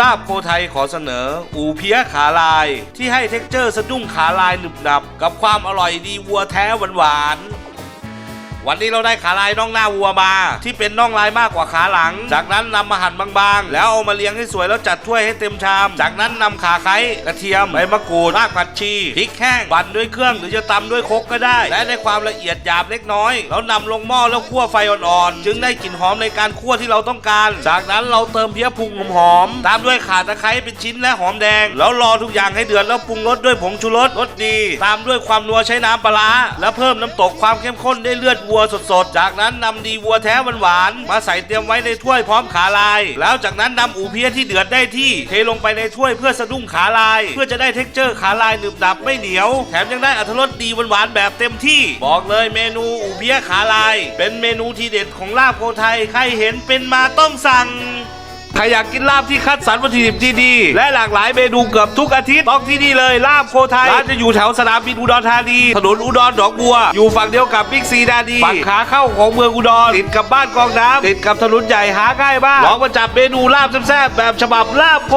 ลาบโพไทยขอเสนอ อูเพียขาลาย ที่ให้เท็กเจอร์สะดุ้งขาลายหนึบหนับ กับความอร่อยดีวัวแท้หวานหวาน วันนี้เราได้ขาลายน่องหน้าวัวมา ที่เป็นน่องลายมากกว่าขาหลัง จากนั้นนำมาหั่นบางๆ แล้วเอามาเลี้ยงให้สวยแล้วจัดถ้วยให้เต็มชาม จากนั้นนำขาไคร้กระเทียมใบมะกรูดรากผักชีพริกแห้งปั่นด้วยเครื่องหรือจะตำด้วยคกก็ได้ และในความละเอียดหยาบเล็กน้อย แล้วนำลงหม้อแล้วคั่วไฟอ่อนๆจึงได้กลิ่นหอมในการคั่วที่เราต้องการ จากนั้นเราเติมเพี้ยพุงหอมๆตามด้วยข่าตะไคร้เป็นชิ้นและหอมแดง แล้วรอทุกอย่างให้เดือดแล้วปรุงรสด้วยผงชูรสรสดี ตามด้วยความนัวใช้น้ำปลาร้าและเพิ่มน้ำตกความเข้มข้นด้เลือดวัวสดๆ จากนั้นนำดีวัวแท้หวานๆมาใส่เตรียมไว้ในถ้วยพร้อมขาลาย แล้วจากนั้นนำอูเพียที่เดือดได้ที่ เทลงไปในถ้วยเพื่อสะดุ้งขาลาย เพื่อจะได้เท็กเจอร์ขาลายหนึบดับไม่เหนียว แถมยังได้อรรถรสดีหวานๆแบบเต็มที่ บอกเลยเมนูอูเพียขาลาย เป็นเมนูที่เด็ดของลาบโพไทยใครเห็นเป็นมาต้องสั่ง ใครอยากกินลาบที่คัดสรรวัตถุดิบที่ดีและหลากหลายเมนูเกือบทุกอาทิตย์ต้องที่นี่เลยลาบโคไทยร้านจะอยู่แถวสนามบินอุดรธานีถนนอุดรหนองบัว อยู่ฝั่งเดียวกับบิ๊กซีดาดีฝั่งขาเข้าของเมืองอุดรติดกับบ้านกองน้ำติดกับถนนใหญ่หาง่ายมากลองมาจับเมนูลาบแซ่บๆแบบฉบับลาบโค